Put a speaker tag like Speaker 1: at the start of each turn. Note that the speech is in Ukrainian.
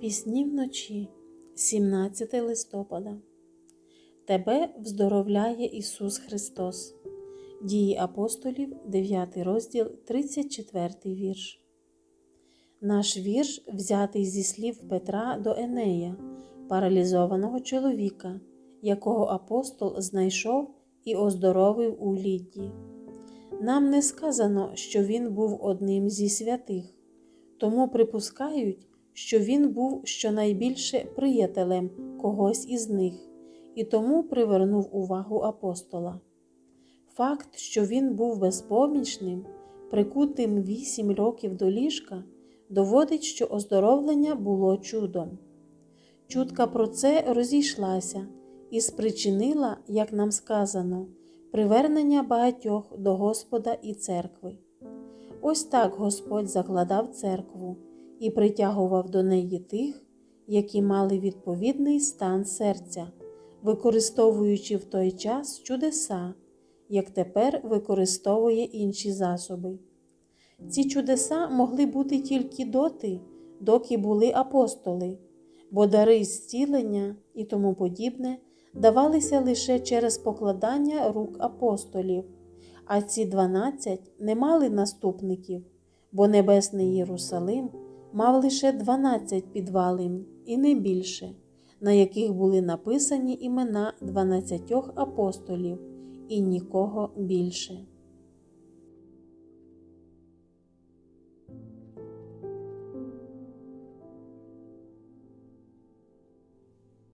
Speaker 1: Пісні вночі, 17 листопада. Тебе вздоровляє Ісус Христос. Дії апостолів, 9 розділ, 34 вірш. Наш вірш взятий зі слів Петра до Енея, паралізованого чоловіка, якого апостол знайшов і оздоровив у Лідді. Нам не сказано, що він був одним зі святих, тому припускають, що він був щонайбільше приятелем когось із них і тому привернув увагу апостола. Факт, що він був безпомічним, прикутим вісім років до ліжка, доводить, що оздоровлення було чудом. Чутка про це розійшлася і спричинила, як нам сказано, привернення багатьох до Господа і церкви. Ось так Господь закладав церкву і притягував до неї тих, які мали відповідний стан серця, використовуючи в той час чудеса, як тепер використовує інші засоби. Ці чудеса могли бути тільки доти, доки були апостоли, бо дари зцілення і тому подібне давалися лише через покладання рук апостолів, а ці дванадцять не мали наступників, бо Небесний Єрусалим мав лише дванадцять підвалин і не більше, на яких були написані імена дванадцятьох апостолів і нікого більше.